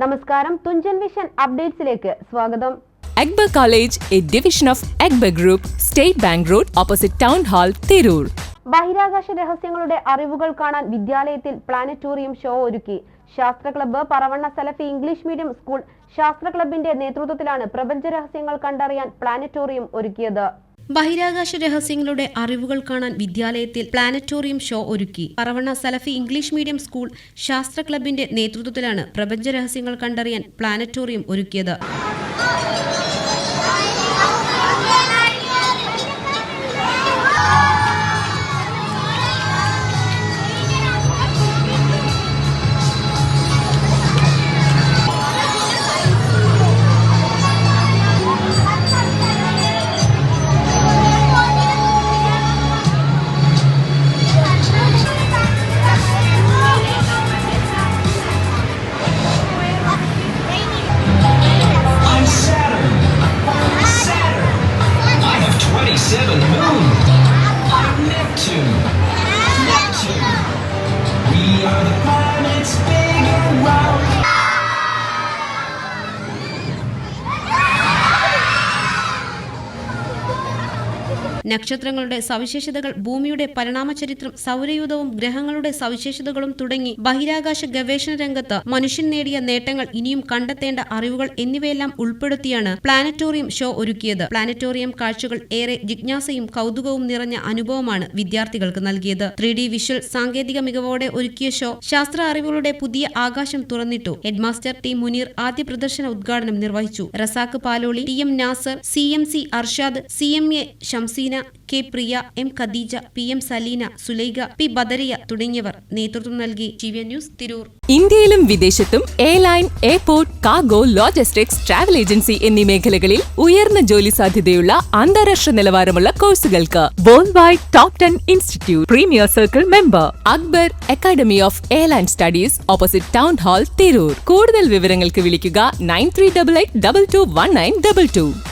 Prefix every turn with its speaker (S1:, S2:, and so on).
S1: നമസ്കാരം. തുഞ്ചൻ വിഷൻ അപ്ഡേറ്റ്സിലേക്ക് സ്വാഗതം.
S2: എഗ്ബ college A division of എഗ്ബ group State Bank road opposite town hall Tirur.
S1: ബഹിരാകാശ രഹസ്യങ്ങളുടെ അറിവുകൾ കാണാൻ വിദ്യാലയത്തിൽ പ്ലാനറ്റോറിയം ഷോ ഒരുക്കി. ശാസ്ത്ര club Paravanna Salafi English medium school ശാസ്ത്ര ക്ലബിന്റെ നേതൃത്വത്തിലാണ് പ്രപഞ്ച രഹസ്യങ്ങൾ കണ്ടറിയാൻ പ്ലാനറ്റോറിയം ഒരുക്കിയത്.
S3: ബഹിരാകാശ രഹസ്യങ്ങളുടെ അറിവുകൾ കാണാൻ വിദ്യാലയത്തിൽ പ്ലാനറ്റോറിയം ഷോ ഒരുക്കി. Paravanna Salafi English medium school ശാസ്ത്ര ക്ലബിന്റെ നേതൃത്വത്തിലാണ് പ്രപഞ്ച രഹസ്യങ്ങൾ കണ്ടറിയാൻ പ്ലാനറ്റോറിയം ഒരുക്കിയത്.
S4: 27 moons. I'm Neptune. Neptune. We are the planets big and round.
S3: നക്ഷത്രങ്ങളുടെ സവിശേഷതകൾ ഭൂമിയുടെ പരിണാമചരിത്രം സൗരയൂഥവും ഗ്രഹങ്ങളുടെ സവിശേഷതകളും തുടങ്ങി ബഹിരാകാശ ഗവേഷണ രംഗത്ത് മനുഷ്യൻ നേടിയ നേട്ടങ്ങൾ ഇനിയും കണ്ടെത്തേണ്ട അറിവുകൾ എന്നിവയെല്ലാം ഉൾപ്പെടുത്തിയാണ് പ്ലാനറ്റോറിയം ഷോ ഒരുക്കിയത്. പ്ലാനറ്റോറിയം കാഴ്ചകൾ ഏറെ ജിജ്ഞാസയും കൗതുകവും നിറഞ്ഞ അനുഭവമാണ് വിദ്യാർത്ഥികൾക്ക് നൽകിയത്. ത്രീ ഡി വിഷ്വൽ സാങ്കേതിക മികവോടെ ഒരുക്കിയ ഷോ ശാസ്ത്ര അറിവുകളുടെ പുതിയ ആകാശം തുറന്നിട്ടു. ഹെഡ്മാസ്റ്റർ ടി മുനീർ ആദ്യ പ്രദർശന ഉദ്ഘാടനം നിർവഹിച്ചു. Razak Paloli T M Nasar C M C Arshad C M A Shamseena K Priya M Khadeeja P M Saleena Sulaikha P Badariya തുടങ്ങിയവർ നേതൃത്വം നൽകി. T news Tirur.
S2: ഇന്ത്യയിലും വിദേശത്തും airline airport cargo logistics travel agency എന്നീ മേഖലകളിൽ ഉയർന്ന ജോലി സാധ്യതയുള്ള അന്താരാഷ്ട്ര നിലവാരമുള്ള കോഴ്സുകൾക്ക് world wide top ten institute premier circle member Akbar academy of airline studies opposite town hall Tirur. കൂടുതൽ വിവരങ്ങൾക്ക് വിളിക്കുക nine three double eight double two one nine double two